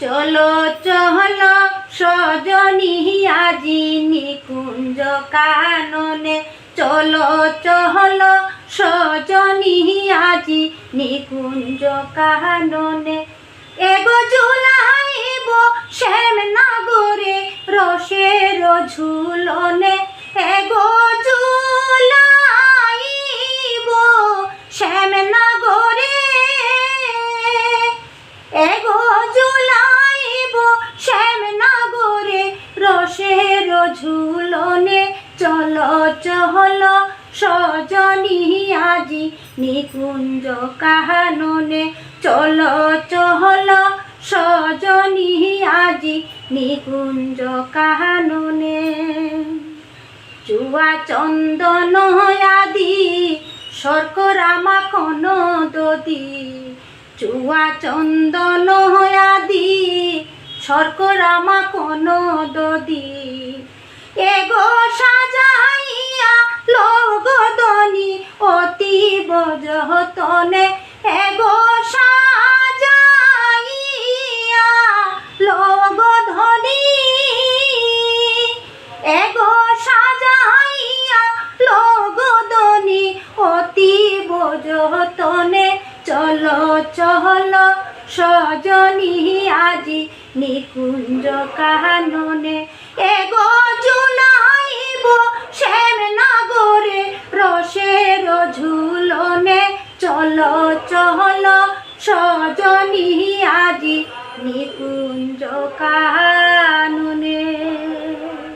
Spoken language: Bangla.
চলো চলো, সজনী আজি নিকুঞ্জ কাননে। চলো চলো, সজনী আজি নিকুঞ্জ কাননে। এগো জুলাইব শ্যাম নগরে রসের ঝুলনে ঝুলনে চল চহল সজনী আজি নিকুঞ্জ কাহাননে। চল চহল সজনী আজি নিকুঞ্জ কাহাননে। চুয়া চন্দন আদি শর্করা মাখন দদি চুয়া চন্দন আদি শর্করা মাখন দদি বজহতনে লগধনি এগো সাজাইয়া লগদনি অতি বজহতনে চলো চহল সজনী আজি নিকুঞ্জ কাননে। এগো চলো চলো সজনী আজি নিকুঞ্জ কানুনে।